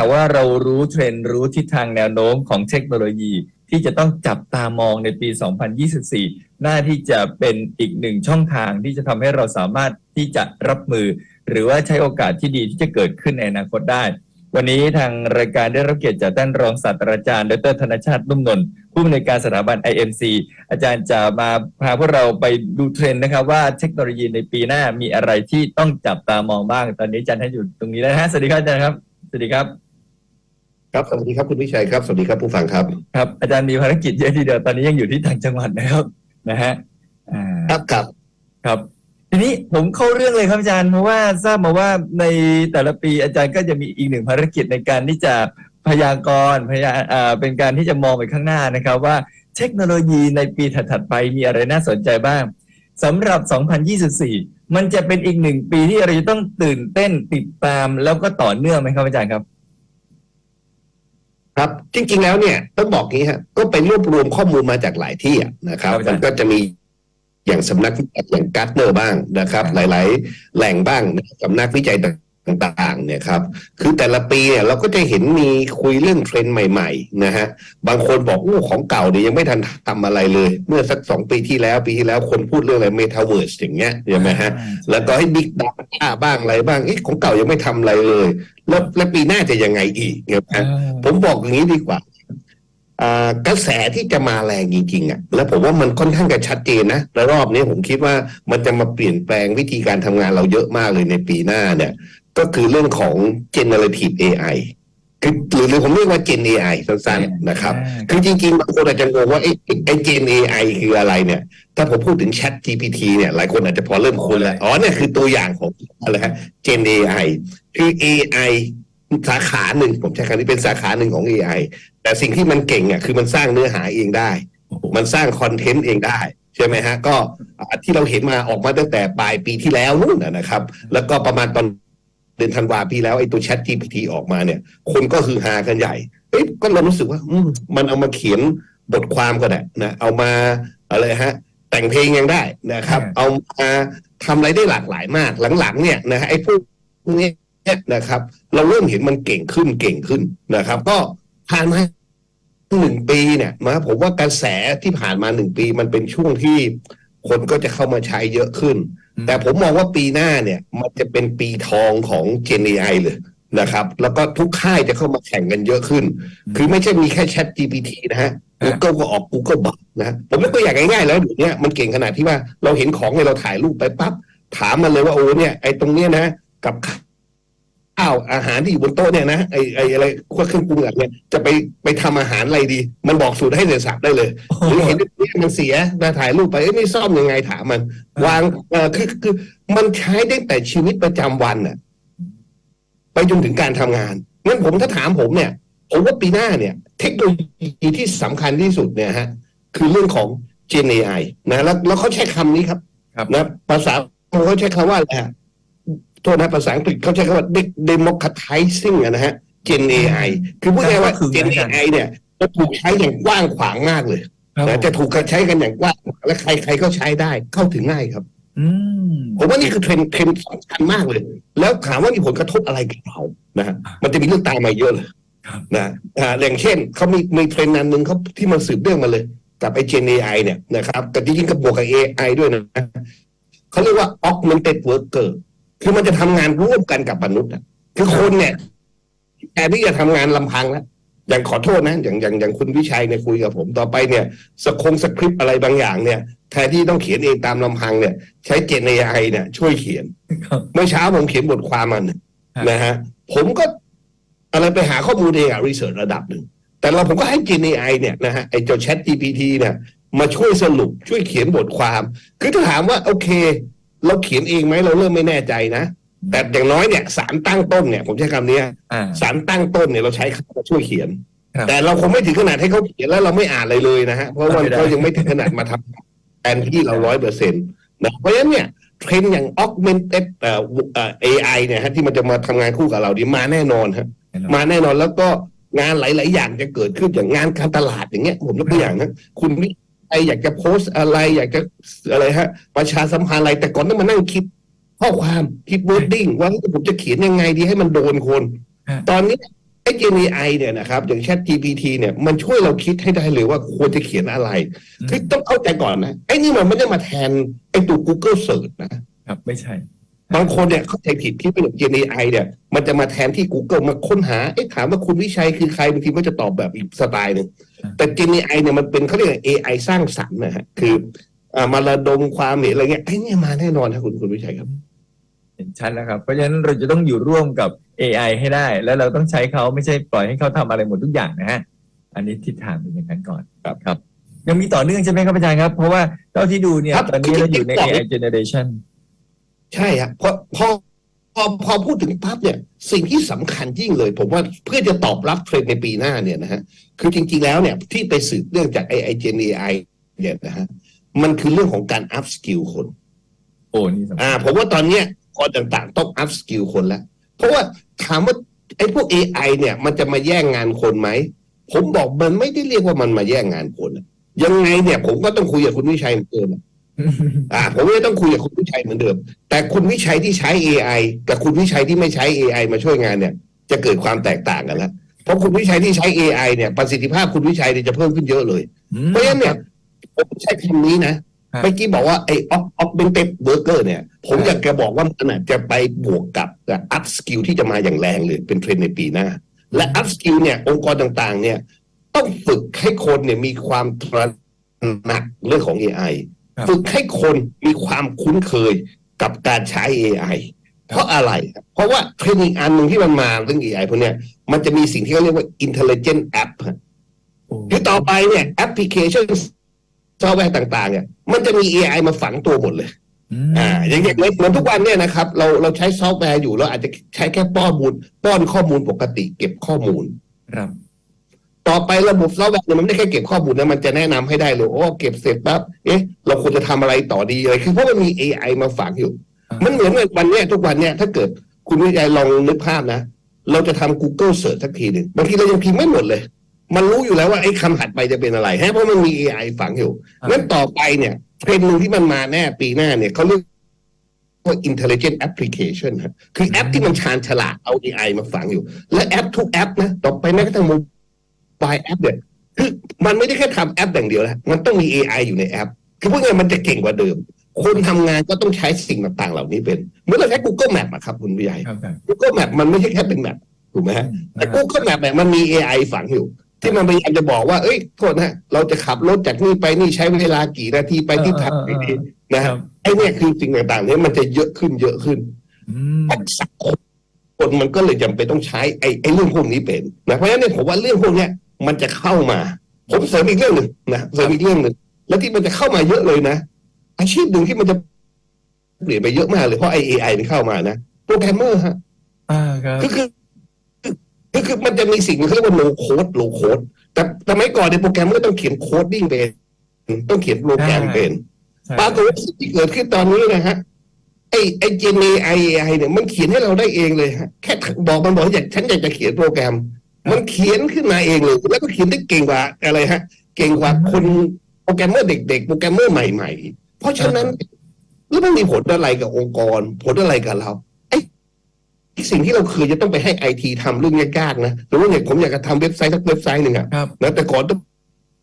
ากว่าเรารู้เทรนด์รู้ทิศทางแนวโน้มของเทคโนโลยี ที่จะต้องจับตามองในปี 2024น่าที่จะเป็นอีกหนึ่งช่องทางที่จะทำให้เราสามารถที่จะรับมือ หรือว่าใช้โอกาสที่ดีที่จะเกิดขึ้นในอนาคตได้ วันนี้ทางรายการได้รับเกียรติจากท่านรองศาสตราจารย์ ดรธนชาตินุ่มนนท์ผู้อำนวยการสถาบัน IMC อาจารย์จะมาพาพวกเราไปดูเทรนด์นะครับ ว่าเทคโนโลยีในปีหน้ามีอะไรที่ต้องจับตามองบ้าง ตอนนี้อาจารย์ท่านอยู่ตรงนี้แล้วนะฮะสวัสดีครับอาจารย์ครับสวัสดีครับ ครับสวัสดีครับคุณวิชัยครับสวัสดีครับผู้ฟังครับครับ อาจารย์มีภารกิจเยอะทีเดียวตอนนี้ยังอยู่ที่ต่างจังหวัดนะครับนะฮะอ่าครับครับครับ ทีนี้ผมเข้าเรื่องเลยครับอาจารย์เพราะว่าทราบมาว่าในแต่ละปีอาจารย์ก็จะมีอีกหนึ่งภารกิจในการที่จะพยากรณ์พยาอ่าเป็นการที่จะมองไปข้างหน้านะครับ ว่าเทคโนโลยีในปีถัดๆไปมีอะไรน่าสนใจบ้างสำหรับ 2024 มันจะเป็นอีกหนึ่งปีที่เราจะต้องตื่นเต้นติดตามแล้วก็ต่อเนื่องไหมครับอาจารย์ครับ ครับ จริง ๆ แล้วเนี่ยต้องบอกงี้ฮะก็ไปรวบรวมข้อมูลมาจากหลายที่อะนะครับ ครับอาจารย์มันก็จะมีอย่างสำนักวิจัยอย่างการ์ดเนอร์บ้างนะครับ ครับ หลาย ๆ แหล่งบ้างนะสำนักวิจัย ต่างๆเนี่ยครับคือแต่ละปีเนี่ยเราก็จะเห็นมีคุยเรื่องเทรนด์ใหม่ๆนะฮะบางคนบอกโอ้ของเก่าเนี่ยยังไม่ทันทำอะไรเลย เมื่อสักสองปีที่แล้วปีที่แล้วคนพูดเรื่องอะไรเมตาเวิร์สอย่างเงี้ยใช่ไหมฮะแล้วก็ให้บิ๊กดาต้าบ้างอะไรบ้างเอ๊ะของเก่ายังไม่ทำอะไรเลย แล้วแล้วปีหน้าจะยังไงอีกเนี่ยอ่านะผมบอกอย่างนี้ดีกว่าอ่ากระแสที่จะมาแรงจริงๆอะแล้วผมว่ามันค่อนข้างจะชัดเจนนะและรอบนี้ผมคิดว่ามันจะมาเปลี่ยนแปลงวิธีการทำงานเราเยอะมากเลยในปีหน้าเนี่ย ก็คือเรื่องของ generative AI คือหรือหรือผมเรียกว่า Gen AI สั้นๆนะครับ คือจริงๆบางคนอาจจะงงว่าไอ้ไอ้ Gen AI คืออะไรเนี่ย ถ้าผมพูดถึง Chat GPT เนี่ยหลายคนอาจจะพอเริ่มคุ้นแล้วอ๋อเนี่ยคือตัวอย่างของอะไรฮะ Gen AI คือ AI สาขาหนึ่งผมใช้คำนี้เป็นสาขาหนึ่งของ AI แต่สิ่งที่มันเก่งอะคือมันสร้างเนื้อหาเองได้ มันสร้างคอนเทนต์เองได้ใช่ไหมฮะก็อ่าที่เราเห็นมาออกมาตั้งแต่ปลายปีที่แล้วนู่นนะนะครับ แล้วก็ประมาณตอน เดือนธันวาปีแล้วไอ้ตัว Chat GPT ออกมาเนี่ย คนก็คือฮากันใหญ่เอ้ยก็เรารู้สึกว่าอืมมันเอามาเขียนบทความก็ได้นะเอามาอะไรฮะ แต่งเพลงยังได้นะครับอืมเอามาทำอะไรได้หลากหลายมาก หลังๆ เนี่ยนะฮะไอ้พวกเนี้ยนะครับ เราเริ่มเห็นมันเก่งขึ้นเก่งขึ้นนะครับ ก็ผ่านมาหนึ่งปีเนี่ยนะผมว่ากระแสที่ผ่านมาหนึ่งปี มันเป็นช่วงที่คนก็จะเข้ามาใช้เยอะขึ้นอืม แต่ผมมองว่าปีหน้าเนี่ยมันจะเป็นปีทองของ Gen AI เลยนะครับ แล้วก็ทุกค่ายจะเข้ามาแข่งกันเยอะขึ้น คือไม่ใช่มีแค่ Chat GPT นะฮะ Google ก็ออก Google บักนะฮะผมยกตัวอย่างง่ายๆแล้วเดี๋ยวนี้มันเก่งขนาดที่ว่าเราเห็นของเนี่ยเราถ่ายรูปไปปั๊บถามมันเลยว่าโอ้เนี่ยไอ้ตรงเนี้ยนะกับ ข้าวอาหารที่อยู่บนโต๊ะเนี่ยนะไอ้ไอ้อะไรพวกเครื่องปรุงอะไรเนี่ยจะไปไปทำอาหารอะไรดี มันบอกสูตรให้เสร็จสับได้เลยหรือเห็นเนี่ยมันเสียนะถ่ายรูปไปเอ้ยนี่ซ่อมยังไงถามมัน วางเออคือคือมันใช้ได้แต่ชีวิตประจำวันน่ะ ไปจนถึงการทำงานงั้นผมถ้าถามผมเนี่ยผมว่าปีหน้าเนี่ย เทคโนโลยีที่สำคัญที่สุดเนี่ยฮะ คือเรื่องของ Gen AI นะแล้วแล้วเขาใช้คำนี้ครับครับนะภาษาเขาใช้คำว่าอะไรฮะ โทษนะภาษาอังกฤษเขาใช้คำว่า de- democratizing อะนะฮะ Gen AI คือพูดง่ายๆว่าก็คือ Gen AI เนี่ยจะถูกใช้อย่างกว้างขวางมากเลยครับนะจะถูกใช้กันอย่างกว้างและใครใครก็ใช้ได้เข้าถึงง่ายครับอืมผมว่านี่คือเทรนด์เทรนด์สำคัญมากเลย แล้วถามว่ามีผลกระทบอะไรกับเรานะฮะมันจะมีเรื่องตามมาเยอะเลยครับนะอ่าอย่างเช่นเขามีมีเทรนด์อันหนึ่งเขาที่มันสืบเรื่องมาเลย กับไอ้ Gen AI เนี่ยนะครับกับจริงๆกับบวกกับ AI ด้วยนะเขาเรียกว่า augmented worker คือมันจะทำงานร่วมกันกับมนุษย์อะคือคนเนี่ยแทนที่จะทำงานลำพังแล้วอย่างขอโทษนะ อย่างอย่างอย่างคุณวิชัยเนี่ยคุยกับผมต่อไปเนี่ยสคงสคริปต์อะไรบางอย่างเนี่ยแทนที่ต้องเขียนเองตามลำพังเนี่ย ใช้ Gen AI เนี่ย ช่วยเขียนครับเมื่อเช้าผมเขียนบทความมันครับนะฮะผมก็อะไรไปหาข้อมูลเองอะรีเสิร์ชระดับหนึ่งแต่เราผมก็ให้ Gen AI เนี่ยนะฮะไอ้เจ้า Chat GPT เนี่ยมาช่วยสรุปช่วยเขียนบทความ คือถ้าถามว่าโอเค เราเขียนเองไหมเราเริ่มไม่แน่ใจนะแต่อย่างน้อยเนี่ยสารตั้งต้นเนี่ย ผมใช้คำนี้อ่าสารตั้งต้นเนี่ยเราใช้เขามาช่วยเขียนครับแต่เราคงไม่ถึงขนาดให้เขาเขียนแล้วเราไม่อ่านอะไรเลยนะฮะเพราะว่าไม่ได้เขายังไม่ถึงขนาดมาทำแทนที่เราร้อยเปอร์เซ็นต์นะเพราะฉะนั้นเนี่ยเทรนด์อย่าง augmented เอ่อเอ่อ AI เนี่ยฮะที่มันจะมาทำงานคู่กับเราดีมาแน่นอนฮะมาแน่นอนแล้วก็งานหลาย ๆ อย่างจะเกิดขึ้นอย่างงานการตลาดอย่างเงี้ย ผมยกตัวอย่างนะคุณวิ ไออยากจะโพสต์อะไร อยากจะอะไรฮะ ประชาสัมพันธ์อะไรแต่ก่อนต้องมานั่งคิดข้อความคิดวอร์ดิ้งว่าผมจะเขียนยังไงดีให้มันโดนคนฮะตอนนี้ไอ้ Gen AI เนี่ยนะครับ อย่าง Chat GPT เนี่ยมันช่วยเราคิดให้ได้เลยว่าควรจะเขียนอะไรอืมคือต้องเข้าใจก่อนนะไอ้นี่มันไม่ได้มาแทนไอ้ตัว Google Search นะครับไม่ใช่ บางคนเนี่ยเข้าใจผิดคิดว่า Gen AI เนี่ย มันจะมาแทนที่ Google มาค้นหาเอ๊ะถามว่าคุณวิชัยคือใครบางทีก็จะตอบแบบอีกสไตล์หนึ่งอ่า แต่ Gen AI เนี่ยมันเป็นเขาเรียกว่า AI สร้างสรรค์นะฮะคืออ่ามาระดมความเห็นอะไรเงี้ยไอ้เนี่ยมาแน่นอนครับคุณคุณวิชัยครับ เห็นชัดแล้วครับ เพราะฉะนั้นเราจะต้องอยู่ร่วมกับ AI ให้ได้ แล้วเราต้องใช้เขาไม่ใช่ปล่อยให้เขาทำอะไรหมดทุกอย่างนะฮะอันนี้ทิศทางเป็นอย่างนั้นก่อนครับครับ ยังมีต่อเนื่องใช่ไหมครับอาจารย์ครับ เพราะว่าเท่าที่ดูเนี่ยครับตอนนี้เราอยู่ในคือ AI generation ใช่ฮะพอพอ พอพอพูดถึงปั๊บเนี่ยสิ่งที่สำคัญยิ่งเลย ผมว่าเพื่อจะตอบรับเทรนด์ในปีหน้าเนี่ยนะฮะคือจริง ๆแล้วเนี่ยที่ไปสืบเรื่องจากไอไอเจนไอเนี่ยนะฮะมันคือเรื่องของการอัพสกิลคน โอ้นี่สำคัอ่าญผมว่าตอนเนี้ยคนต่างๆ ต้องอัพสกิลคนแล้วเพราะว่าถามว่าไอ้พวก AI เนี่ย มันจะมาแย่งงานคนไหม ผมบอกมันไม่ได้เรียกว่ามันมาแย่งงานคนอะยังไงเนี่ย ผมก็ต้องคุยกับคุณวิชัยเหมือนเดิม อะอ่าผมก็ต้องคุยกับคุณวิชัยเหมือนเดิม แต่คุณวิชัยที่ใช้ AI กับคุณวิชัยที่ไม่ใช้ AI มาช่วยงานเนี่ย จะเกิดความแตกต่างกันแล้วเพราะคุณวิชัยที่ใช้ AI เนี่ยประสิทธิภาพคุณวิชัยเนี่ยจะเพิ่มขึ้นเยอะเลย เพราะฉะนั้นเนี่ยผมใช้คำนี้นะครับเมื่อกี้บอกว่าไอ้ออฟเบนเต็ดเวิร์กเกอร์เนี่ย ผมครับอยากจะบอกว่ามันอาจจะไปบวกกับอัพสกิลที่จะมาอย่างแรงเลยเป็นเทรนด์ในปีหน้า และอัพสกิลเนี่ยองค์กรต่างๆ เนี่ย ต้องฝึกให้คนเนี่ยมีความตระหนักเรื่องของ AI ครับ ฝึกให้คนมีความคุ้นเคยกับการใช้ AI เพราะอะไร เพราะว่าเทรนด์อีกอันหนึ่งที่มันมาเรื่อง AI พวกเนี้ยมันจะมีสิ่งที่เขาเรียกว่า intelligent app ฮะโอ้คือต่อไปเนี่ยแอปพลิเคชันซอฟต์แวร์ต่างๆเนี่ยมันจะมี AI มาฝังตัวหมดเลยมอ่าอย่างอย่างเหมือนทุกวันเนี่ยนะครับ เราเราใช้ซอฟต์แวร์อยู่เราอาจจะใช้แค่ป้อนมูลป้อนข้อมูลปกติ เก็บข้อมูลครับ ต่อไประบบซอฟต์แวร์เนี่ยมันไม่ได้แค่เก็บข้อมูลนะมันจะแนะนำให้ได้เลยโอ้เก็บเสร็จปั๊บเอ๊ะ เราควรจะทำอะไรต่อดีเลยคือเพราะมันมี AI มาฝังอยู่อ่ามัมันเหมือนกับวันเนี้ยทุกวันเนี่ยถ้าเกิดคุณวิจัยลองนึกภาพนะ เราจะทำ Google Search สักทีหนึ่งบางทีเรายังพิมพ์ไม่หมดเลย มันรู้อยู่แล้วว่าไอ้คำถัดไปจะเป็นอะไรฮะเพราะมันมี AI ฝังอยู่อ่างั้นต่อไปเนี่ยเทรนด์หนึ่งที่มันมาแน่ปีหน้าเนี่ยเขาเรียกว่า intelligent application ฮะคือแอปที่มันชาญฉลาดเอา AI มาฝังอยู่ และแอปทุกแอปนะต่อไปแม้กระทั่งโมบายแอปเนี่ยคือมันไม่ได้แค่ทำแอปอย่างเดียวนะมันต้องมี AI อยู่ในแอป คือพวกนี้มันจะเก่งกว่าเดิม คนทำงานก็ต้องใช้สิ่งต่างๆ เหล่านี้เป็นเหมื่อนเราใช้ Google Map อะครับคุณวิชัยครับครับ Google Map มันไม่ใช่แค่เป็นแมปถูกไหมฮะแต่ Google Map เนี่ยมันมี AI ฝังอยู่ ที่มันพยายามจะบอกว่า เอ้ยโทษนะเราจะขับรถจากนี่ไปนี่ใช้เวลากี่นาทีไปที่ทางไหนดีนะคฮะรับไอ้เนี่ยคือสิ่งต่างๆเนี่ยมันจะเยอะขึ้นเยอะขึ้นอืมทักษะคนคนมันก็เลยจำเป็นต้องใช้ไอ้ไอ้เรื่องพวกนี้เป็นนะเพราะฉะนั้นเนี่ยผมว่าเรื่องพวกเนี้ย มันจะเข้ามา ผมเสริมอีกเรื่องหนึ่งนะเสริมอีกเรื่องหนึ่งแล้วที่มันจะเข้ามาเยอะเลยนะ อาชีพหนึ่งที่มันจะเปลี่ยนไปเยอะมากเลยเพราะไอ้ AI มันเข้ามานะโปรแกรมเมอร์ฮะอ่าครับคือคือคือคือมันจะมีสิ่งที่เรียกว่า no code low code แต่แต่ไม่ก่อนในยโปรแกรมก็ต้องเขียนโคดดิ้งเป็นต้องเขียนโปรแกรมเป็นใช่ปรากฏว่าสิ่งที่เกิดขึ้นตอนนี้นะฮะไอไอเจนไอไอเนี่ยมันเขียนให้เราได้เองเลยฮะแค่บอกมันบอกอยากฉันอยากจะเขียนโปรแกรม มันเขียนขึ้นมาเองเลย แล้วก็เขียนได้เก่งกว่าอะไรฮะ เก่งกว่าคนโปรแกรมเมอร์เด็กๆ โปรแกรมเมอร์ใหม่ ๆ เพราะฉะนั้นแล้วมันมีผลอะไรกับองค์กร ผลอะไรกับเราไอ้สิ่งที่เราเคยจะต้องไปให้ไอทีทำเรื่องยากๆนะหรือว่าเนี่ยผมอยากจะทำเว็บไซต์สักเว็บไซต์หนึ่งอะครับนะแต่ก่อนต้อง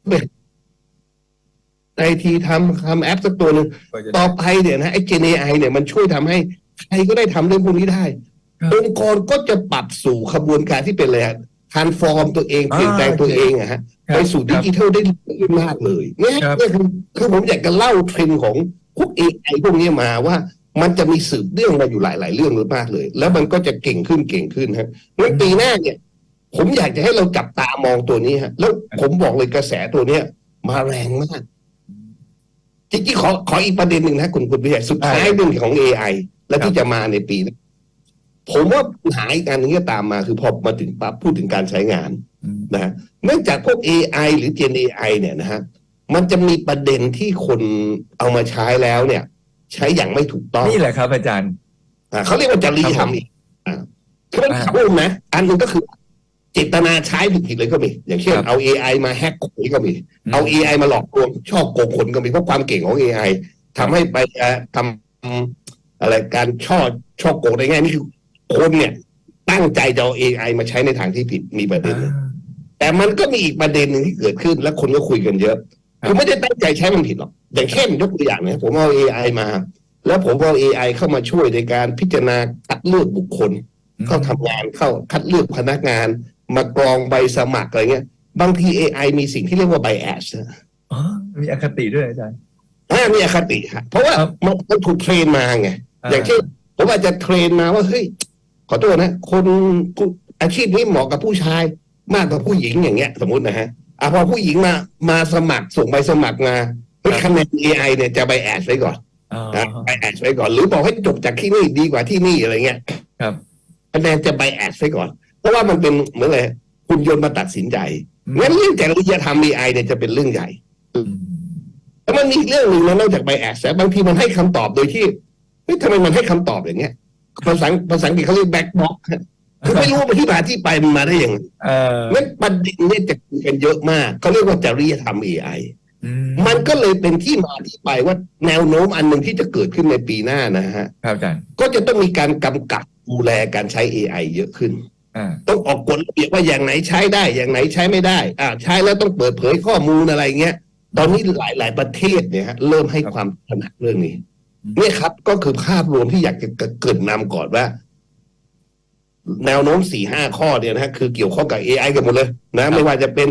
ไปไอทีทำทำแอปสักตัวหนึ่งก็จะต่อไปเนี่ยนะไอ้ Gen AI เนี่ยมันช่วยทำให้ใครก็ได้ทำเรื่องพวกนี้ได้ครับองค์กรก็จะปรับสู่ขบวนการที่เป็นอะไรฮะ ทานฟอร์มตัวเองเปลี่ยนแปลงตัวเองอะฮะครับไปสู่ดิจิทัลได้เร็วมากเลยเนี่ยครับเนี่ยคือคือผมอยากจะเล่าเทรนด์ของพวก AI พวกนี้มาว่ามันจะมีสืบเรื่องมาอยู่หลาย ๆ เรื่องมากเลย แล้วมันก็จะเก่งขึ้นเก่งขึ้นฮะงั้นปีหน้าเนี่ย ผมอยากจะให้เราจับตามองตัวนี้ฮะ แล้วผมบอกเลยกระแสตัวเนี้ย มาแรงมากจริงๆขอขออีกประเด็นหนึ่งนะคุณคุณพิชัยสุดท้ายเรื่องของ AI และที่จะมาในปีหน้า ผมว่าปัญหาอีกอันหนึงที่ตามมาคือพอมาถึงปั๊บพูดถึงการใช้งานอืมนะฮะเนื่องจากพวก AI หรือ Gen AI เนี่ยนะฮะมันจะมีประเด็นที่คนเอามาใช้แล้วเนี่ย ใช้อย่างไม่ถูกต้องนี่แหละครับ อาจารย์อ่าเขาเรียกว่าจริยธรรมอีกอ่าคือมันอ่าสองมุมนะอันหนึ่งก็คือเจตนาใช้ผิดๆเลยก็มี อย่างเช่นครับเอา AI มาแฮกคนก็มี เอา AI มาหลอกลวงชอบโกงคนก็มีเพราะความเก่งของ AI ทำให้ไปเอ่อทำอะไรการช่อช่อโกงได้ง่ายนี่คือ คนเนี่ยตั้งใจจะเอา AI มาใช้ในทางที่ผิดมีประเด็นหนึ่งแต่มันก็มีอีกประเด็นหนึ่งที่เกิดขึ้น แล้วคนก็คุยกันเยอะครับคือไม่ได้ตั้งใจใช้มันผิดหรอก อย่างเช่นยกตัวอย่างนะผมเอา AI มา แล้วผมเอา AI เข้ามาช่วยในการพิจารณาคัดเลือกบุคคล เข้าทำงานเข้าคัดเลือกพนักงาน มากรองใบสมัครอะไรเงี้ย บางที AI มีสิ่งที่เรียกว่า bias นะอ๋อมีอคติด้วยอาจารย์อ่ามีอคติฮะเพราะว่าครับมันมันถูกเทรนมาไงอย่างเช่นผมอาจจะเทรนมาว่าเฮ้ย ขอโทษนะ คนผู้อาชีพนี้เหมาะกับผู้ชายมากกว่าผู้หญิงอย่างเงี้ย สมมตินะฮะอะพอผู้หญิงมามาสมัครส่งใบสมัครมาเฮ้ยคะแนน AI เนี่ยจะใบแอดไว้ก่อนอ๋อนะใบแอดไว้ก่อน หรือบอกให้จบจากที่นี่ดีกว่าที่นี่อะไรเงี้ยครับคะแนนจะใบแอดไว้ก่อน เพราะว่ามันเป็นเหมือนอะไรคุณยนต์มาตัดสินใจงั้นเรื่องจริยธรรม AI เนี่ยจะเป็นเรื่องใหญ่อืมแล้วมันมีอีกเรื่องหนึ่งนะนอกจากไบแอสบางทีมันให้คำตอบโดยที่เฮ้ยทำไมมันให้คำตอบอย่างเงี้ย ภาษาภาษาอังกฤษเขาเรียกแบ็กบ็อกคือไม่รู้ว่าที่มาที่ไปมันมาได้ยังไงเอองั้นประเด็นเนี่ยจะคุยกันเยอะมากเขาเรียกว่าจริยธรรม AI อืมันก็เลยเป็นที่มาที่ไปว่าแนวโน้มอันหนึ่งที่จะเกิดขึ้นในปีหน้านะฮะครับอาจารย์ก็จะต้องมีการกำกับดูแลการใช้ AI เยอะขึ้นอ่าต้องออกกฎระเบียบว่าอย่างไหนใช้ได้ อย่างไหนใช้ไม่ได้อ่าใช้แล้วต้องเปิดเผยข้อมูลอะไรเงี้ย ตอนนี้หลาย ๆ ประเทศเนี่ยฮะเริ่มให้ความถนัดเรื่องนี้ เนี่ยครับ ก็คือภาพรวมที่อยากจะเกริดนำก่อนว่า แนวโน้มสี่ห้าข้อเนี่ยนะฮะคือเกี่ยวข้องกับ AI กันหมดเลย นะ ไม่ว่าจะเป็น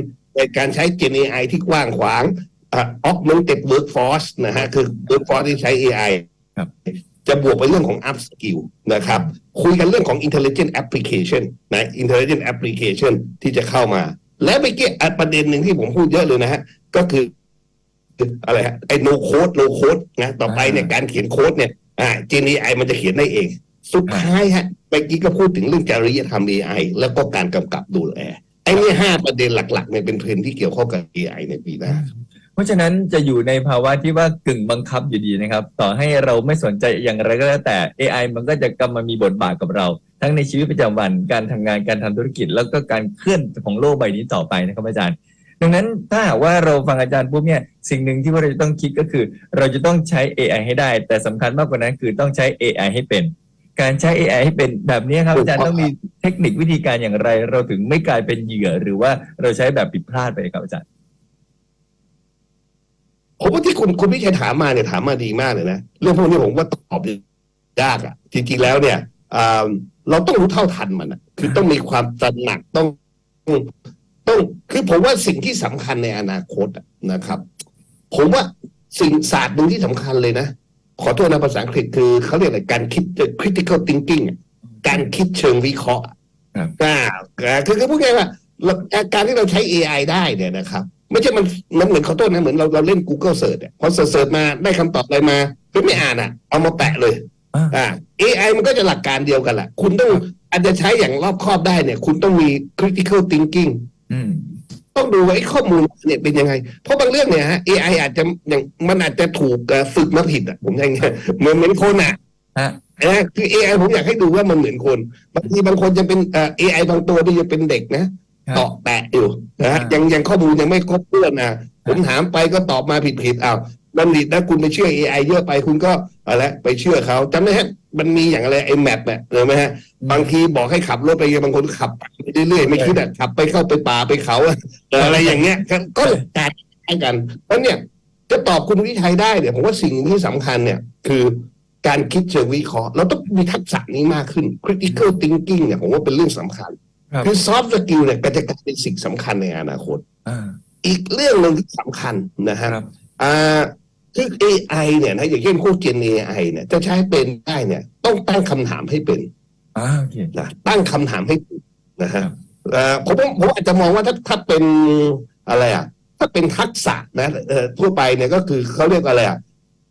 การใช้ Gen AI ที่กว้างขวางอะ augmented workforce นะฮะคือ workforce ที่ใช้ AI ครับจะบวกไปเรื่องของ up skill นะครับ คุยกันเรื่องของ intelligent application นะ intelligent application ที่จะเข้ามา และเมื่อกี้อะประเด็นหนึ่งที่ผมพูดเยอะเลยนะฮะ ก็คือ อะไรฮะไอ้ no code no code นะต่อไปเนี่ยการเขียนโค้ดเนี่ยอ่า Gen AI มันจะเขียนได้เอง สุดท้ายฮะเมื่อกี้ก็พูดถึงเรื่องจริยธรรม AI แล้วก็การกำกับดูแลไอ้เนี่ยห้าประเด็นหลักๆเนี่ยเป็นเทรนด์ที่เกี่ยวข้องกับ AI ในปีหน้าเพราะฉะนั้นจะอยู่ในภาวะที่ว่ากึ่งบังคับอยู่ดีนะครับ ต่อให้เราไม่สนใจอย่างไรก็แล้วแต่ AI มันก็จะกำมามีบทบาทกับเรา ทั้งในชีวิตประจำวันการทำงานการทำธุรกิจ แล้วก็การเคลื่อนของโลกใบนี้ต่อไปนะครับอาจารย์ ดังนั้นถ้าหากว่าเราฟังอาจารย์ปุ๊บเนี่ยสิ่งหนึ่งที่ว่าเราจะต้องคิดก็คือ เราจะต้องใช้ AI ให้ได้ แต่สำคัญมากกว่านั้นคือต้องใช้ AI ให้เป็น การใช้ AI ให้เป็นแบบนี้ครับอาจารย์ต้องมีเทคนิควิธีการอย่างไร เราถึงไม่กลายเป็นเหยื่อ หรือว่าเราใช้แบบผิดพลาดไปครับอาจารย์ผมว่าที่คุณคุณพิชัยถามมาเนี่ยถามมาดีมากเลยนะเรื่องพวกนี้ผมว่าตอบยากอะจริงๆแล้วเนี่ยอ่าเราต้องรู้เท่าทันมันอะคือต้องมีความตระหนักต้อง ต้องคือผมว่าสิ่งที่สำคัญในอนาคตอะนะครับ ผมว่าสิ่งศาสตร์หนึ่งที่สำคัญเลยนะ ขอโทษนะภาษาอังกฤษคือเขาเรียกอะไรการคิด critical thinking อะการคิดเชิงวิเคราะห์อะครับอ่าคือคือพูดง่ายๆว่าเราการที่เราใช้ AI ได้เนี่ยนะครับ ไม่ใช่มันมันเหมือนขอโทษนะเหมือนเราเราเล่น Google Search อะพอเสิร์ชมาได้คำตอบอะไรมาเฮ้ยไม่อ่านอะ เอามาแปะเลยอ่าอ่า AI มันก็จะหลักการเดียวกันแหละคุณต้องอาจจะใช้อย่างรอบคอบได้เนี่ย คุณต้องมี critical thinking อืม ต้องดูว่าไอ้ข้อมูลเนี่ยเป็นยังไง เพราะบางเรื่องเนี่ยฮะ AI อาจจะอย่างมันอาจจะถูกเอ่อฝึกมาผิดอะผมอย่างเงี้ยเหมือนเหมือนคนอะฮะ นะคือ AI ผมอยากให้ดูว่ามันเหมือนคนบางทีบางคนจะเป็นเอ่อ AI บางตัวที่จะเป็นเด็กนะครับตอบแปะอยู่นะฮะอ่ายัยังยังข้อมูลยังไม่ครบถ้วนนะผมถามไปก็ตอบมาผิดผิดๆอ้าว บัณฑิตนะคุณไปเชื่อ AI เยอะไปคุณก็อะไรไปเชื่อเขาจำได้ฮะมันมีอย่างอะไรไอ้แมปเนี่ยเห็นไหมฮะบางทีบอกให้ขับรถไปบางคนขับไปเรื่อยๆไม่คิดอะขับไปเข้าไปป่าไปเขาอะเอออะไรอย่างเงี้ยก็ก็การให้กันเพราะเนี่ยจะตอบคุณวิชัยได้เนี่ยผมว่าสิ่งที่สำคัญเนี่ยคือการคิดเชิงวิเคราะห์เราต้องมีทักษะนี้มากขึ้น critical thinking เนี่ยผมว่าเป็นเรื่องสำคัญครับคือ soft skill เนี่ยก็จะกลายเป็นสิ่งสำคัญในอนาคตอ่าอีกเรื่องหนึ่งที่สำคัญนะฮะครับอ่า คือ AI เนี่ยนะอย่างเช่นพวก Gen AI เนี่ยจะใช้เป็นได้เนี่ย ต้องตั้งคำถามให้เป็นอ่าโอเคนะตั้งคำถามให้ถูกนะฮะครับเอ่อผมผมผมอาจจะมองว่าถ้าถ้าเป็นอะไรอะถ้าเป็นทักษะนะเอ่อทั่วไปเนี่ยก็คือเขาเรียกอะไรอะ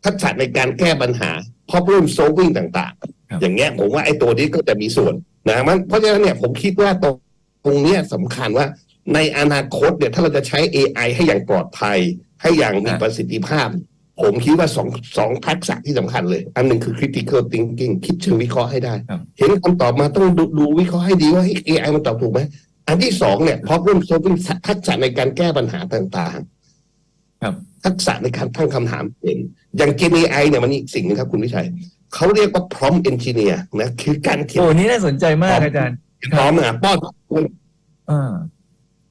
ทักษะในการแก้ปัญหา problem solving ต่างครับๆอย่างเงี้ยผมว่าไอ้ตัวนี้ก็จะมีส่วนนะมันเพราะฉะนั้นเนี่ยผมคิดว่าตรงตรงเนี้ยสำคัญว่าในอนาคตเนี่ยถ้าเราจะใช้ AI ให้อย่างปลอดภัย ให้อย่างมีประสิทธิภาพ ผมคิดว่าสองสองทักษะที่สำคัญเลย อันหนึ่งคือ critical thinking คิดเชิงวิเคราะห์ให้ได้ครับเห็นคำตอบมาต้องดูดูวิเคราะห์ให้ดีว่าเฮ้ย AI มันตอบถูกไหม อันที่สองเนี่ย problem solving ทักษะในการแก้ปัญหาต่างครับๆทักษะในการตั้งคำถามเป็นอย่าง Gen AI เนี่ยมันมีอีกสิ่งหนึงครับคุณวิชัยเขาเรียกว่า prompt engineer นะ คือการเขียนโอ้นี่น่าสนใจมากอาจารย์พร้อมอะป้อนอ่า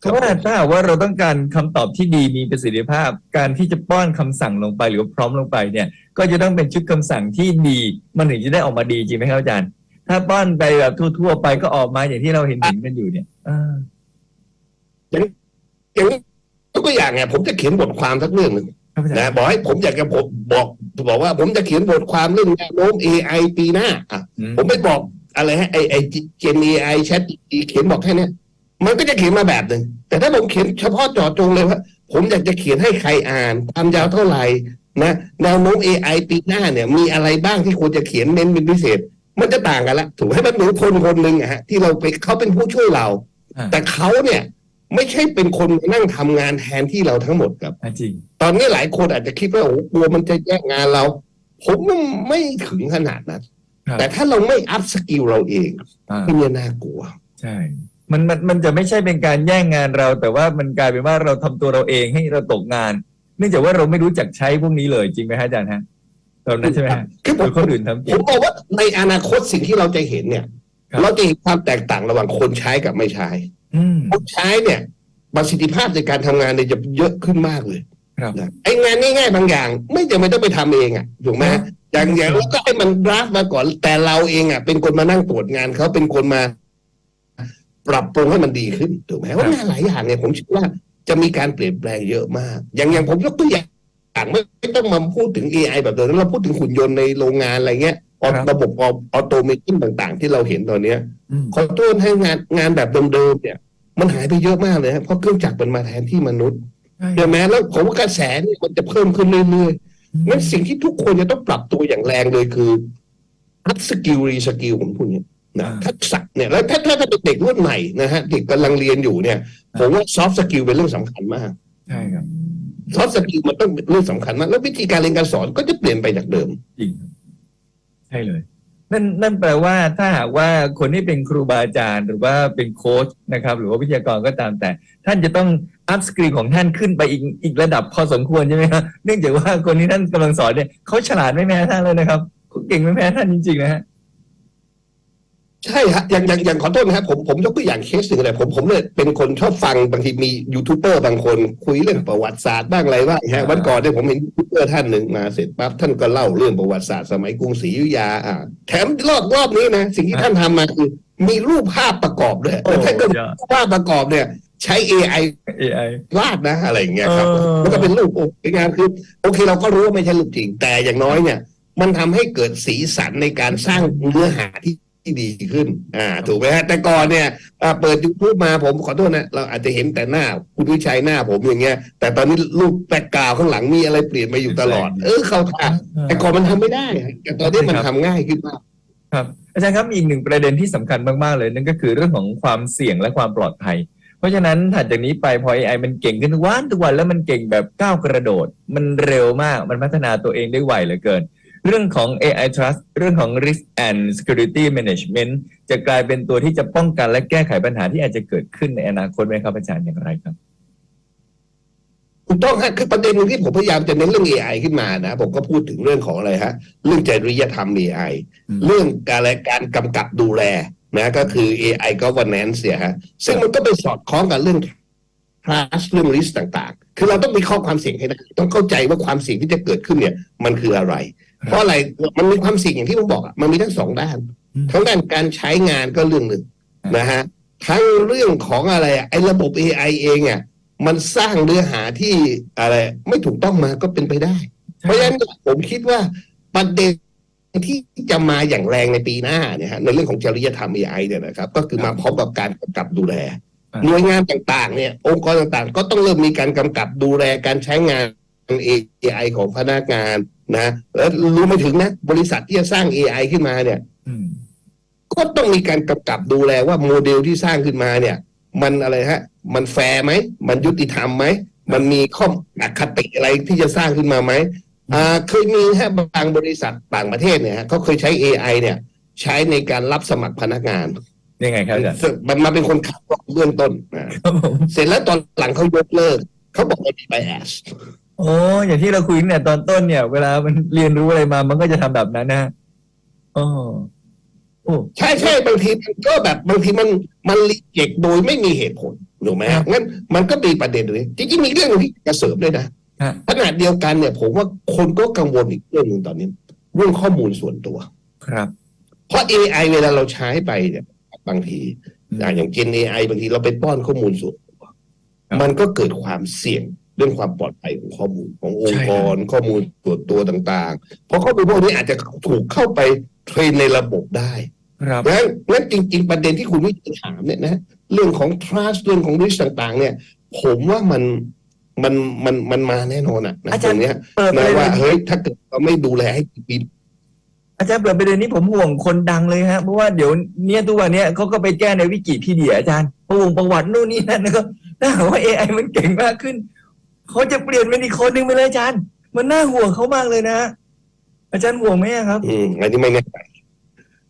เพราะว่าถ้าหากว่าเราต้องการคำตอบที่ดีมีประสิทธิภาพ การที่จะป้อนคำสั่งลงไปหรือว่าพร้อมลงไปเนี่ย ก็จะต้องเป็นชุดคำสั่งที่ดี มันถึงจะได้ออกมาดีจริงไหมครับอาจารย์ ถ้าป้อนไปแบบทั่ว ๆ ไปก็ออกมาอย่างที่เราเห็นเห็นกันอยู่เนี่ยอ่าอย่างนี้ยกตัวอย่างไงผมจะเขียนบทความสักเรื่องหนึ่งครับอาจารนะย์บอกให้ผมอยากจะบอกบอกบอกว่า ผมจะเขียนบทความเรื่องแนวโน้ม AI ปีหน้าอะอืมผมไม่บอกอะไรฮะไอไอเจน AI แชทเขียนบอกแค่เนี้ย มันก็จะเขียนมาแบบหนึ่งแต่ถ้าผมเขียนเฉพาะเจาะจงเลยว่า ผมอยากจะเขียนให้ใครอ่านความยาวเท่าไหร่นะแนวโน้ม AI ปีหน้าเนี่ย มีอะไรบ้างที่ควรจะเขียนเน้นเป็นพิเศษ มันจะต่างกันละถูกไหมมันเหมือนคนคนหนึ่งอะฮะที่เราไปเขาเป็นผู้ช่วยเราอ่าแต่เขาเนี่ยไม่ใช่เป็นคนมานั่งทำงานแทนที่เราทั้งหมดครับอ่าจริงตอนนี้หลายคนอาจจะคิดว่าโอ้โหกลัวมันจะแย่งงานเรา ผมไม่ถึงขนาดนั้นครับแต่ถ้าเราไม่อัพสกิลเราเองอ่าก็เนี่ยน่ากลัว ใช่ มันมันมันจะไม่ใช่เป็นการแย่งงานเรา แต่ว่ามันกลายเป็นว่าเราทำตัวเราเองให้เราตกงาน เนื่องจากว่าเราไม่รู้จักใช้พวกนี้เลยจริงไหมฮะอาจารย์ฮะตอนนั้นใช่ไหมฮะคือผหรืมอคนอื่นทำผเก่งมบอกว่าในอนาคตสิ่งที่เราจะเห็นเนี่ยครับเราจะเห็นความแตกต่างระหว่างคนใช้กับไม่ใช้อืมคนใช้เนี่ยประสิทธิภาพในการทำงานเนี่ยจะเยอะขึ้นมากเลยครับนะไอ้งานง่ายๆบางอย่าง ไม่จำเป็นต้องไปทำเองอะถูกไหมครับอย่างอย่างแล้วก็ให้มันดราฟมาก่อนแต่เราเองอะ เป็นคนมานั่งตรวจงานเขาเป็นคนมา ปรับปรุงให้มันดีขึ้นถูกไหมว่างานหลายอย่างเนี่ยผมเชื่อว่าจะมีการเปลี่ยนแปลงเยอะมาก อย่างอย่างผมยกตัวอย่างไม่ไม่ต้องมาพูดถึง AI แบบเดิมเราพูดถึงหุ่นยนต์ในโรงงานอะไรเงี้ยออครับระบบออโตเมชันต่างๆ ที่เราเห็นตอนเนี้ยอืมขอโทษให้งานงานแบบเดิมๆเนี่ย มันหายไปเยอะมากเลยครับเพราะเครื่องจักรมันมาแทนที่มนุษย์ใช่ใช่ไหมแล้วผมว่ากระแสเนี่ยมันจะเพิ่มขึ้นเรื่อยๆงั้นสิ่งที่ทุกคนจะต้องปรับตัวอย่างแรงเลยคืออัพสกิลรีสกิลผมพูดอย่าง นี้นะทักษะเนี่ยแล้วถ้าถ้าถ้าเป็นเด็กรุ่นใหม่นะฮะเด็กกำลังเรียนอยู่เนี่ย ผมว่าซอฟต์สกิลเป็นเรื่องสำคัญมากใช่ครับซอฟต์สกิลมันต้องเป็นเรื่องสำคัญมากแล้ววิธีการเรียนการสอนก็จะเปลี่ยนไปจากเดิมจริงครับใช่เลยนั่นนั่นแปลว่าถ้าหากว่าคนที่เป็นครูบาอาจารย์ หรือว่าเป็นโค้ชนะครับ หรือว่าวิทยากรก็ตามแต่ ท่านจะต้องอัพสกิลของท่านขึ้นไปอีกอีกระดับพอสมควรใช่ไหมครับเนื่องจากว่าคนที่ท่านกำลังสอนเนี่ยเขาฉลาดไม่แพ้ท่านเลยนะครับเขาเก่งไม่แพ้ท่านจริงๆนะฮะ ใช่ฮะอย่างอย่างอย่างขอโทษนะครับผมผมยกตัวอย่างเคสหนึ่งเลยผมผมเลยเป็นคนชอบฟังบางทีมียูทูบเบอร์บางคนคุยเรื่องประวัติศาสตร์บ้างอะไรบ้างฮะวันก่อนเนี่ยผมเห็นยูทูบเบอร์ท่านหนึ่งมาเสร็จปั๊บท่านก็เล่าเรื่องประวัติศาสตร์สมัยกรุงศรีอยุธยาอ่าแถมรอบรอบนี้นะสิ่งที่ท่านทำมาคือมีรูปภาพประกอบด้วยโอ้แต่ท่านก็ยอดรูปภาพประกอบเนี่ยใช้ AI AI วาดนะอะไรอย่างเงี้ยครับเออแล้วก็เป็นรูปโอ้ยงานคือโอเคเราก็รู้ว่าไม่ใช่รูปจริงแต่อย่างน้อยเนี่ย มันทำให้เกิดสีสันในการสร้างเนื้อหาที่ ที่ดีขึ้น อ่า ถูกไหมฮะ แต่ก่อนเนี่ยอ่าเปิดยูทูบมาผมขอโทษนะ เราอาจจะเห็นแต่หน้าคุณวิชัยหน้าผมอย่างเงี้ย แต่ตอนนี้รูปแบ็กกราวข้างหลังมีอะไรเปลี่ยนมาอยู่ตลอด เออเขาท่าแต่ก่อนมันทำไม่ได้ฮะแต่ตอนนี้มันทำง่ายขึ้นมาก ครับอาจารย์ครับมีอีกหนึ่งประเด็นที่สำคัญมากๆเลยนั่นก็คือเรื่องของความเสี่ยงและความปลอดภัย เพราะฉะนั้นถัดจากนี้ไปพอ AI มันเก่งขึ้นทุกวันทุกวันแล้วมันเก่งแบบก้าวกระโดด มันเร็วมากมันพัฒนาตัวเองได้ไวเหลือเกิน เรื่องของ AI trust เรื่องของ risk and security management จะกลายเป็นตัวที่จะป้องกันและแก้ไขปัญหาที่อาจจะเกิดขึ้นในอนาคตไหมครับอาจารย์อย่างไรครับถูกต้องฮะคือประเด็นหนึ่งที่ผมพยายามจะเน้นเรื่อง AI ขึ้นมานะ ผมก็พูดถึงเรื่องของอะไรฮะ เรื่องจริยธรรม AI อืมเรื่องการอะไรการกำกับดูแลนะก็คือ AI governance เนี่ยฮะ ซึ่งมันก็ไปสอดคล้องกับเรื่อง trust เรื่อง risk ต่าง ๆ คือเราต้องมีข้อความเสี่ยงให้ได้ต้องเข้าใจว่าความเสี่ยงที่จะเกิดขึ้นเนี่ย มันคืออะไรครับ เพราะอะไรมันมีความเสี่ยงอย่างที่ผมบอกอะมันมีทั้งสองด้านอืมทั้งด้านการใช้งานก็เรื่องหนึ่งครับนะฮะทั้งเรื่องของอะไรอะไอ้ระบบ AI เองอะมันสร้างเนื้อหาที่อะไร ไม่ถูกต้องมาก็เป็นไปได้ เพราะฉะนั้นผมคิดว่าประเด็นที่จะมาอย่างแรงในปีหน้าเนี่ยฮะในเรื่องของจริยธรรม AI เนี่ยนะครับ ก็คือมาพร้อมกับการกำกับดูแลอ่าหน่วยงานต่างๆเนี่ย องค์กรต่างๆ ก็ต้องเริ่มมีการกำกับดูแลการใช้งาน AI ของพนักงานนะแล้วรู้ไม่ถึงนะ บริษัทที่จะสร้าง AI ขึ้นมาเนี่ยอืมก็ต้องมีการกำกับดูแลว่าโมเดลที่สร้างขึ้นมาเนี่ย มันอะไรฮะ มันแฟร์ไหม มันยุติธรรมไหม มันมีข้ออคติอะไรที่จะสร้างขึ้นมาไหมอ่าเคยมีฮะบางบริษัทต่างประเทศเนี่ยฮะเขาเคยใช้ AI เนี่ย ใช้ในการรับสมัครพนักงานยังไงครับอาจารย์มันมาเป็นคนขับรถเบื้องต้นนะครับผมเสร็จแล้วตอนหลังเขายกเลิกเขาบอกว่ามี bias โอ้ อย่างที่เราคุยกันเนี่ยตอนต้นเนี่ย เวลามันเรียนรู้อะไรมา มันก็จะทำแบบนั้นนะฮะโอ้โอ้ใช่ใช่บางทีมันก็แบบบางทีมันมันรีเจ็คโดยไม่มีเหตุผลถูกไหมครัฮะบงั้นมันก็มีประเด็นเลยจริงๆมีเรื่องหนึ่งที่จะเสริมด้วยนะฮะขณะเดียวกันเนี่ย ผมว่าคนก็กังวลอีกเรื่องหนึ่งตอนนี้ เรื่องข้อมูลส่วนตัว ครับ เพราะ AI เวลาเราใช้ไปเนี่ย บางทีอะอย่างเจน AI บางทีเราไปป้อนข้อมูลส่วนตัวครับมันก็เกิดความเสี่ยง เรื่องความปลอดภัยของข้อมูลขององค์กรข้อมูลส่วนตัวต่างๆ เพราะข้อมูลพวกนี้อาจจะถูกเข้าไปเทรนในระบบได้ครับงั้นงั้นจริง ๆ ประเด็นที่คุณวิจิตรถามเนี่ยนะเรื่องของ trust เรื่องของ risk ต่างๆ เนี่ย ผมว่ามันมันมันมันมาแน่นอนอะนะอาตจารรย์งเนี้ยเปิดปนะระเด็ว่านเฮ้ยถ้าเกิดเราไม่ดูแลให้ดีอาจารย์เปิดประเด็นนี้ผมห่วงคนดังเลยฮะเพราะว่าเดี๋ยวเนี้ยทุกวันเนี้ยเขาก็ไปแก้ในวิกิพีเดียอาจารย์ประวงประวัตินู่นนี่นั่นนะครับถ้าหากว่า AI มันเก่งมากขึ้น เขาจะเปลี่ยนเป็นอีกคนหนึ่งไปเลยอาจารย์ มันน่าห่วงเขามากเลยนะ อาจารย์ห่วงไหมอะครับ อืมอันนี้ไม่แน่ใจ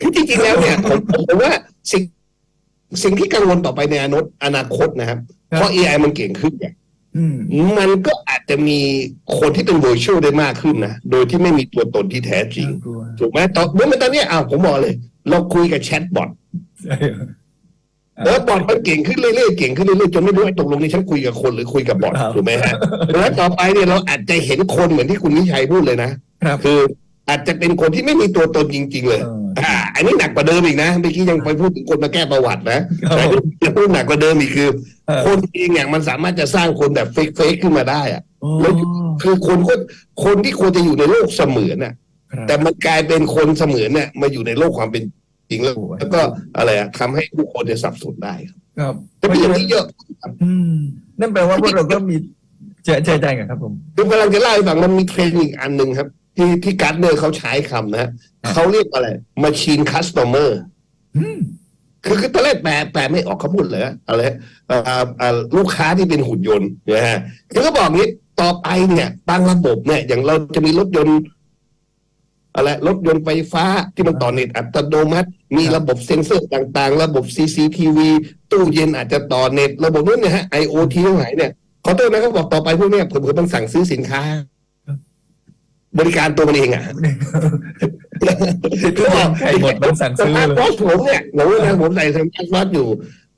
คือจริงๆแล้วเนี่ยผมผมว่าสิ่งสิ่งที่กังวลต่อไปในอนาคตอนาคตนะครับ ครับ เพราะ AI มันเก่งขึ้นเนี่ยอืม มันก็อาจจะมีคนที่เป็น virtual ได้มากขึ้นนะ โดยที่ไม่มีตัวตนที่แท้จริง น่ากลัวถูกไหมตอนเมื่อมันตอนเนี้ยอ้าวผมบอกเลย เราคุยกับแชทบอท ใช่เหรอ แล้วบอทมันเก่งขึ้นเรื่อยๆเก่งขึ้นเรื่อยๆจนไม่รู้ไอ้ตกลงนี่ฉันคุยกับคนหรือคุยกับบอทครับถูกไหมฮะแล้วต่อไปเนี่ยเราอาจจะเห็นคนเหมือนที่คุณวิชัยพูดเลยนะครับคืออาจจะเป็นคนที่ไม่มีตัวตนจริง ๆ เลยเอออ่าอันนี้หนักกว่าเดิมอีกนะเมื่อกี้ยังไปพูดถึงคนมาแก้ประวัตินะครับแต่ที่จะพูดหนักกว่าเดิมอีกคือเออคนเองเนี่ยมันสามารถจะสร้างคนแบบเฟกเฟกขึ้นมาได้อะโอ้แล้วคือคนคนคนที่ควรจะอยู่ในโลกเสมือนน่ะครับแต่มันกลายเป็นคนเสมือนเนี่ยมาอยู่ในโลกความเป็นจ ริงแล้วโอ้ยแล้วก็อะไรอะทำให้ผู้คนจะสับสนได้ครับครับแต่เป็นอย่างนี้เยอะอืมนั่นแปลว่าพวกเราก็มีเจอเจอใจกันครับผมผมกำลังจะเล่าให้ฟังมันมีเทรนด์อีกอันหนึ่งครับ ที่ที่การ์ดเนอร์เขาใช้คำนะฮะครับเขาเรียกอะไร machine customer อืมคือคือตอนแรกแปลแปลไม่ออกเขาพูดเลยอะอะไรเอ่อเอ่อลูกค้าที่เป็นหุ่นยนต์นะฮะเขาก็บอกงี้ต่อไปเนี่ยบางระบบเนี่ย อย่างเราจะมีรถยนต์ อะไรรถยนต์ไฟฟ้าที่มันต่อเน็ตอัตโนมัติ มีระบบเซ็นเซอร์ต่างๆ ระบบ CCTV ตู้เย็นอาจจะต่อเน็ต ระบบนู้นเนี่ยฮะ IoT ทั้งหลายเนี่ยขอโทษนะเขาบอกต่อไปพวกเนี้ยผมผมต้องสั่งซื้อสินค้า บริการตัวมันเองอะคือใครหมดมันสั่งซื้อสมาร์ทเลวอยทผมเนี่ยหนูนะผมใส่สมาร์ทวอทอยู่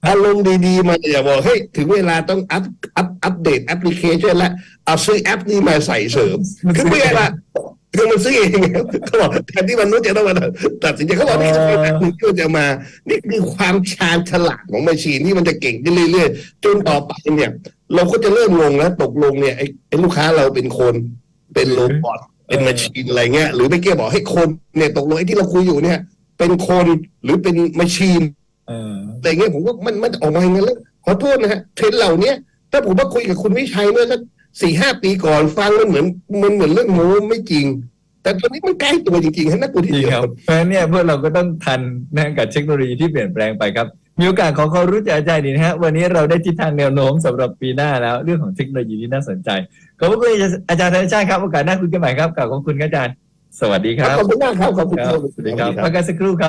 อารมณ์ดีๆ มาอย่าบอกเฮ้ยถึงเวลาต้องอัพอัพอัปเดตแอปพลิเคชันแล้วเอาซื้อแอปนี้มาใส่เสริมคือไม่ใช่ละ คือมันซื้อเองเขาบอกแทนที่มนุษย์จะต้องมาตัดสินใจเขาบอกนี่คือแอปนี้ก็จะมา นี่คือความชาญฉลาดของแมชชีนที่มันจะเก่งขึ้นเรื่อยๆจนต่อไปเนี่ย เราก็จะเริ่มลงแล้วตกลงเนี่ยไอ้ไอ้ลูกค้าเราเป็นคนเป็นโรบอทเป็นแมชชีนอะไรเงี้ยหรือไม่เกี่ยบอกให้คนเนี่ยตกลงไอ้ที่เราคุยอยู่เนี่ย เป็นคนหรือเป็นแมชชีนเอออะไรเงี้ยผมว่ามันมันออกมาอย่างนั้นแล้วขอโทษนะฮะเทรนด์เหล่าเนี้ยถ้าผมว่าคุยกับคุณวิชัยเมื่อสัก สี่ห้าปีก่อนฟังมันเหมือนมันเหมือนเรื่องโม้ไม่จริง แต่ตอนนี้มันใกล้ตัวจริงๆฮะนักบุจทีริงเดียครับวเพราะฉะนั้นเนี่ยพวกเราก็ต้องทันนะกับเทคโนโลยีที่เปลี่ยนแปลงไปครับ มีโอกาสขอความรู้จากอาจารย์ดีนะฮะวันนี้เราได้ทิศทางแนวโน้มสำหรับปีหน้าแล้ว เรื่องของเทคโนโลยีที่น่าสนใจขอบคุณอาจารย์ธนชาติครับโอกาสหน้าคุยกันใหม่ครับกล่าวขอบคุณครับอาจารย์ สวัสดีครับขอบคุณมากครับขอบคุณคครัรับบสวัสดีครับพักกันสักครู่ครับ